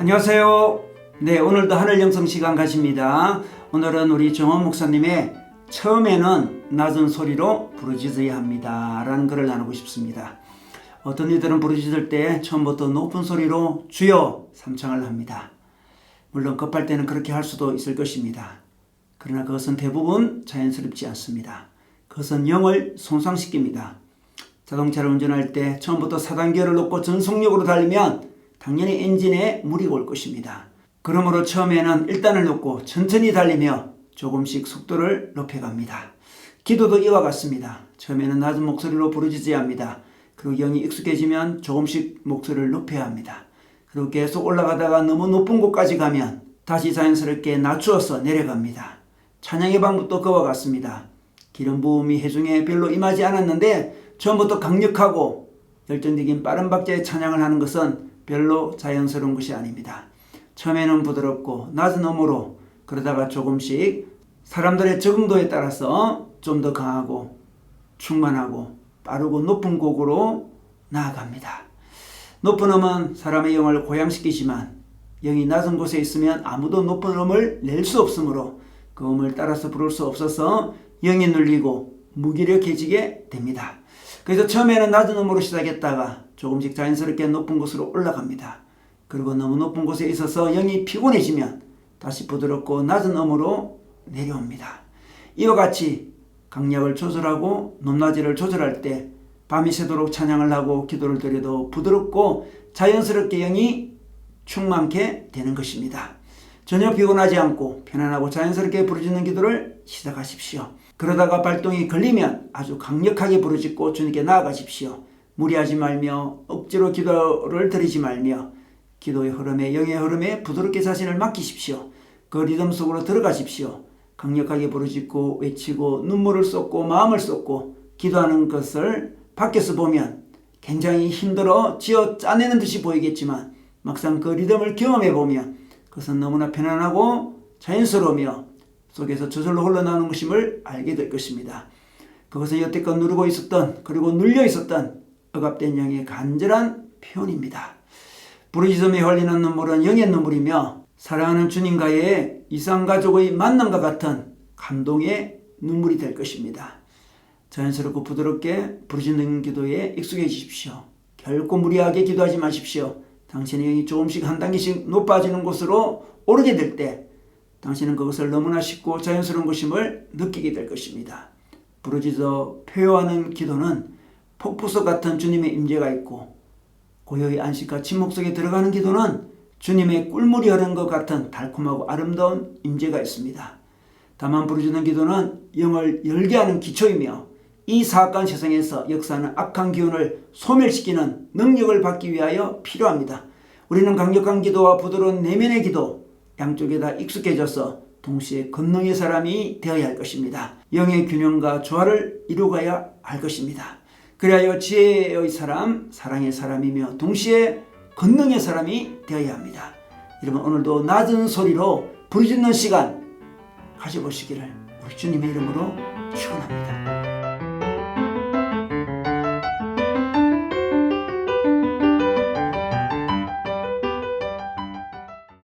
안녕하세요. 네, 오늘도 하늘 영성 시간 가십니다. 오늘은 우리 정원 목사님의 처음에는 낮은 소리로 부르짖어야 합니다. 라는 글을 나누고 싶습니다. 어떤 이들은 부르짖을 때 처음부터 높은 소리로 주여 삼창을 합니다. 물론 급할 때는 그렇게 할 수도 있을 것입니다. 그러나 그것은 대부분 자연스럽지 않습니다. 그것은 영을 손상시킵니다. 자동차를 운전할 때 처음부터 4단계를 놓고 전속력으로 달리면 당연히 엔진에 무리 올 것입니다. 그러므로 처음에는 1단을 놓고 천천히 달리며 조금씩 속도를 높여갑니다. 기도도 이와 같습니다. 처음에는 낮은 목소리로 부르짖어야 합니다. 그리고 영이 익숙해지면 조금씩 목소리를 높여야 합니다. 그리고 계속 올라가다가 너무 높은 곳까지 가면 다시 자연스럽게 낮추어서 내려갑니다. 찬양의 방법도 그와 같습니다. 기름 부음이 해중에 별로 임하지 않았는데 처음부터 강력하고 열정적인 빠른 박자의 찬양을 하는 것은 별로 자연스러운 것이 아닙니다. 처음에는 부드럽고 낮은 음으로 그러다가 조금씩 사람들의 적응도에 따라서 좀 더 강하고 충만하고 빠르고 높은 곡으로 나아갑니다. 높은 음은 사람의 영을 고양시키지만 영이 낮은 곳에 있으면 아무도 높은 음을 낼 수 없으므로 그 음을 따라서 부를 수 없어서 영이 눌리고 무기력해지게 됩니다. 그래서 처음에는 낮은 음으로 시작했다가 조금씩 자연스럽게 높은 곳으로 올라갑니다. 그리고 너무 높은 곳에 있어서 영이 피곤해지면 다시 부드럽고 낮은 음으로 내려옵니다. 이와 같이 강약을 조절하고 높낮이를 조절할 때 밤이 새도록 찬양을 하고 기도를 드려도 부드럽고 자연스럽게 영이 충만케 되는 것입니다. 전혀 피곤하지 않고 편안하고 자연스럽게 부르짖는 기도를 시작하십시오. 그러다가 발동이 걸리면 아주 강력하게 부르짖고 주님께 나아가십시오. 무리하지 말며 억지로 기도를 드리지 말며 기도의 흐름에 영의 흐름에 부드럽게 자신을 맡기십시오. 그 리듬 속으로 들어가십시오. 강력하게 부르짖고 외치고 눈물을 쏟고 마음을 쏟고 기도하는 것을 밖에서 보면 굉장히 힘들어 지어 짜내는 듯이 보이겠지만 막상 그 리듬을 경험해 보면 그것은 너무나 편안하고 자연스러우며 속에서 저절로 흘러나오는 것임을 알게 될 것입니다. 그것은 여태껏 누르고 있었던 그리고 눌려 있었던 억압된 영의 간절한 표현입니다. 부르짖음에 흘리는 눈물은 영의 눈물이며 사랑하는 주님과의 이상 가족의 만남과 같은 감동의 눈물이 될 것입니다. 자연스럽고 부드럽게 부르짖는 기도에 익숙해지십시오. 결코 무리하게 기도하지 마십시오. 당신의 영이 조금씩 한 단계씩 높아지는 곳으로 오르게 될 때 당신은 그것을 너무나 쉽고 자연스러운 것임을 느끼게 될 것입니다. 부르짖어 표현하는 기도는 폭포수 같은 주님의 임재가 있고 고요의 안식과 침묵 속에 들어가는 기도는 주님의 꿀물이 흐르는 것 같은 달콤하고 아름다운 임재가 있습니다. 다만 부르짖는 기도는 영을 열게 하는 기초이며 이 사악한 세상에서 역사하는 악한 기운을 소멸시키는 능력을 받기 위하여 필요합니다. 우리는 강력한 기도와 부드러운 내면의 기도 양쪽에 다 익숙해져서 동시에 권능의 사람이 되어야 할 것입니다. 영의 균형과 조화를 이루어가야 할 것입니다. 그리하여 지혜의 사람, 사랑의 사람이며 동시에 권능의 사람이 되어야 합니다. 여러분 오늘도 낮은 소리로 부르짖는 시간 가져보시기를 우리 주님의 이름으로 축원합니다.